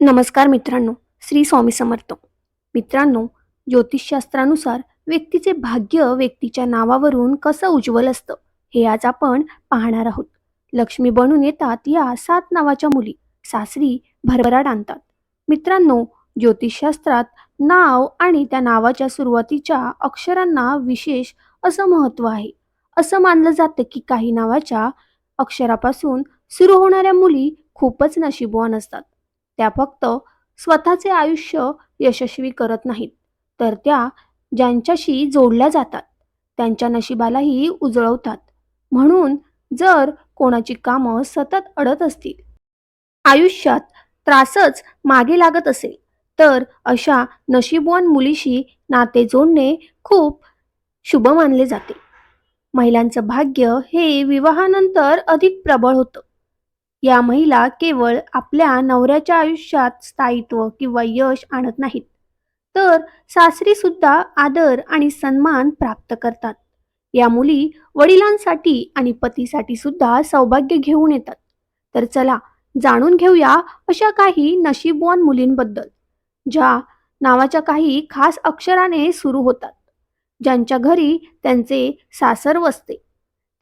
नमस्कार मित्रांनो श्री स्वामी समर्थ. मित्रांनो ज्योतिषशास्त्रानुसार व्यक्तीचे भाग्य व्यक्तीच्या नावावरून कसं उज्ज्वल असतं हे आज आपण पाहणार आहोत. लक्ष्मी बनून येतात या सात नावाच्या मुली सासरी भरभराट आणतात. मित्रांनो ज्योतिषशास्त्रात नाव आणि त्या नावाच्या सुरुवातीच्या अक्षरांना विशेष असं महत्त्व आहे. असं मानलं जातं की काही नावाच्या अक्षरापासून सुरू होणाऱ्या मुली खूपच नशीबवान असतात. त्या फक्त स्वतःचे आयुष्य यशस्वी करत नाहीत. तर त्या ज्यांच्याशी जोडल्या जातात त्यांच्या नशिबालाही उजळवतात. म्हणून जर कोणाची कामं सतत अडत असतील आयुष्यात त्रासच मागे लागत असेल तर अशा नशीबवान मुलीशी नाते जोडणे खूप शुभ मानले जाते. महिलांचं भाग्य हे विवाहानंतर अधिक प्रबळ होतं. या महिला केवळ आपल्या नवऱ्याच्या आयुष्यात स्थायित्व किंवा यश आणत नाहीत. तर सासरी सुद्धा आदर आणि सन्मान प्राप्त करतात. या मुली वडिलांसाठी आणि पतीसाठी सुद्धा सौभाग्य घेऊन येतात. तर चला जाणून घेऊया अशा काही नशीबवान मुलींबद्दल ज्या नावाच्या काही खास अक्षराने सुरू होतात ज्यांच्या घरी त्यांचे सासर वसते.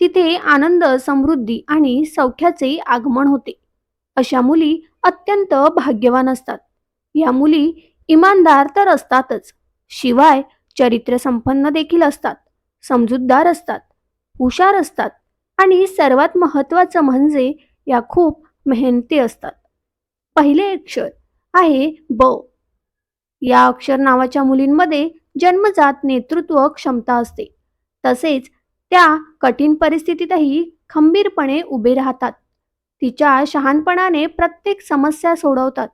तिथे आनंद समृद्धी आणि सौख्याचे आगमन होते. अशा मुली अत्यंत भाग्यवान असतात. या मुली इमानदार तर असतातच शिवाय चरित्र संपन्न देखील असतात समजूतदार असतात हुशार असतात आणि सर्वात महत्त्वाचं म्हणजे या खूप मेहनती असतात. पहिले अक्षर आहे ब. या अक्षर नावाच्या मुलींमध्ये जन्मजात नेतृत्व क्षमता असते. तसेच त्या कठीण परिस्थितीतही खंबीरपणे उभे राहतात. तिच्या शहाणपणाने प्रत्येक समस्या सोडवतात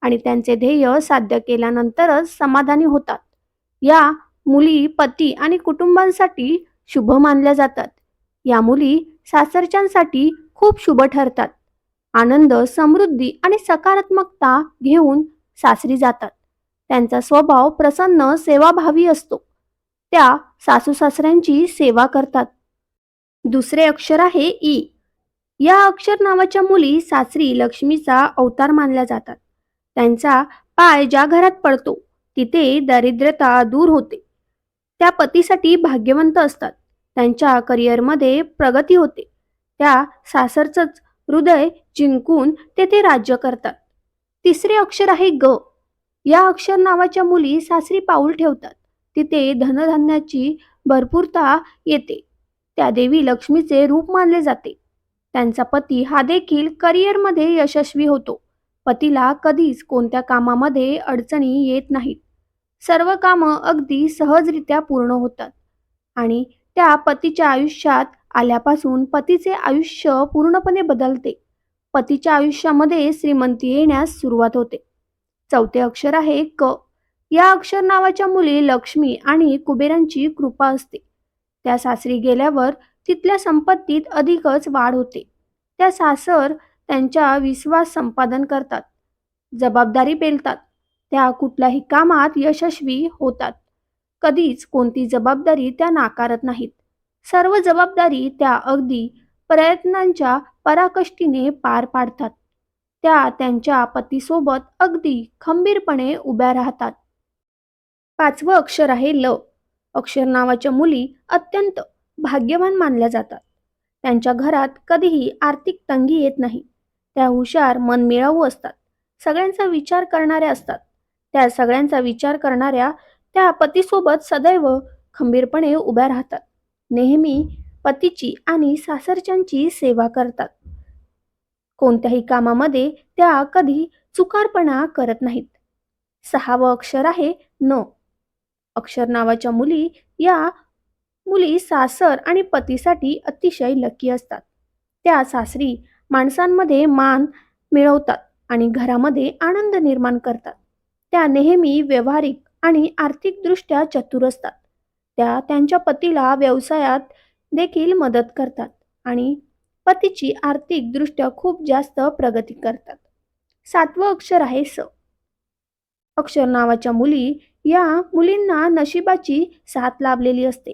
आणि त्यांचे ध्येय साध्य केल्यानंतरच समाधानी होतात. या मुली पती आणि कुटुंबांसाठी शुभ मानल्या जातात. या मुली सासरच्यांसाठी खूप शुभ ठरतात. आनंद समृद्धी आणि सकारात्मकता घेऊन सासरी जातात. त्यांचा स्वभाव प्रसन्न सेवाभावी असतो. त्या सासू सासऱ्यांची सेवा करतात. दुसरे अक्षर आहे ई या अक्षर नावाच्या मुली सासरी लक्ष्मीचा अवतार मानल्या जातात. त्यांचा पाय ज्या घरात पडतो तिथे दारिद्र्यता दूर होते. त्या पतीसाठी भाग्यवंत असतात. त्यांच्या करिअरमध्ये प्रगती होते. त्या सासरचंच हृदय जिंकून तेथे राज्य करतात. तिसरे अक्षर आहे ग. या अक्षर नावाच्या मुली सासरी पाऊल ठेवतात. तिथे धनधान्याची भरपूरता येते. त्या देवी लक्ष्मीचे रूप मानले जाते. त्यांचा पती हा देखील करिअरमध्ये यशस्वी होतो. पतीला कधीच कोणत्या कामामध्ये अडचणी येत नाहीत. सर्व कामं अगदी सहजरित्या पूर्ण होतात. आणि त्या पतीच्या आयुष्यात आल्यापासून पतीचे आयुष्य पूर्णपणे बदलते. पतीच्या आयुष्यामध्ये श्रीमंती येण्यास सुरुवात होते. चौथे अक्षर आहे क. या अक्षर नावाच्या मुली लक्ष्मी आणि कुबेरांची कृपा असते. त्या सासरी गेल्यावर तिथल्या संपत्तीत अधिकच वाढ होते. त्या सासर त्यांच्या विश्वास संपादन करतात. जबाबदारी पेलतात. त्या कुठल्याही कामात यशस्वी होतात. कधीच कोणती जबाबदारी त्या नाकारत नाहीत. सर्व जबाबदारी त्या अगदी प्रयत्नांच्या पराकष्टीने पार पाडतात. त्या त्यांच्या पतीसोबत अगदी खंबीरपणे उभ्या राहतात. पाचवं अक्षर आहे ल. अक्षर नावाच्या मुली अत्यंत भाग्यवान मानल्या जातात. त्यांच्या घरात कधीही आर्थिक तंगी येत नाही. त्या हुशार मनमिळावू असतात. सगळ्यांचा विचार करणाऱ्या असतात. त्या सगळ्यांचा विचार करणाऱ्या त्या पतीसोबत सदैव खंबीरपणे उभ्या राहतात. नेहमी पतीची आणि सासरच्यांची सेवा करतात. कोणत्याही कामामध्ये त्या कधी चुकारपणा करत नाहीत. सहावं अक्षर आहे न. अक्षर नावाच्या मुली या मुली सासर आणि पतीसाठी अतिशय लकी असतात. त्या सासरी माणसांमध्ये मान मिळवतात आणि घरामध्ये आनंद निर्माण करतात. त्या नेहमी व्यवहारिक आणि आर्थिकदृष्ट्या चतुर असतात. त्या त्यांच्या पतीला व्यवसायात देखील मदत करतात आणि पतीची आर्थिकदृष्ट्या खूप जास्त प्रगती करतात. सातवं अक्षर आहे स. अक्षर नावाच्या मुली या मुलींना नशिबाची साथ लाभलेली असते.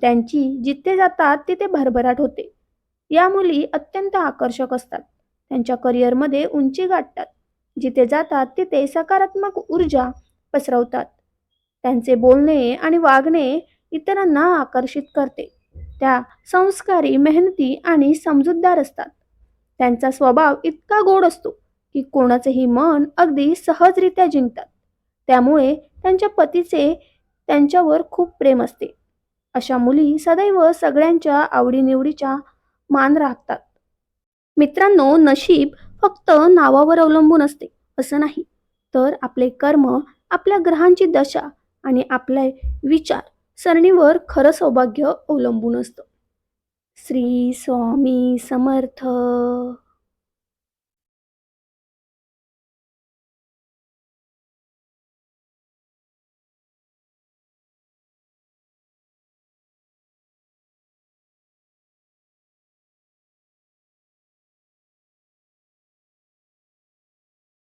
त्यांची जिथे जातात तिथे भरभराट होते. या मुली अत्यंत आकर्षक असतात. त्यांच्या करिअरमध्ये उंची गाठतात. जिथे जातात तिथे सकारात्मक ऊर्जा पसरवतात. त्यांचे बोलणे आणि वागणे इतरांना आकर्षित करते. त्या संस्कारी मेहनती आणि समजूतदार असतात. त्यांचा स्वभाव इतका गोड असतो. की कोणाचेही मन अगदी सहजरित्या जिंकतात. त्यामुळे त्यांच्या पतीचे त्यांच्यावर खूप प्रेम असते. अशा मुली सदैव सगळ्यांच्या आवडीनिवडीच्या मान राखतात. मित्रांनो नशीब फक्त नावावर अवलंबून असते असं नाही. तर आपले कर्म आपल्या ग्रहांची दशा आणि आपले विचार सरणीवर खरं सौभाग्य अवलंबून असतं. श्री स्वामी समर्थ.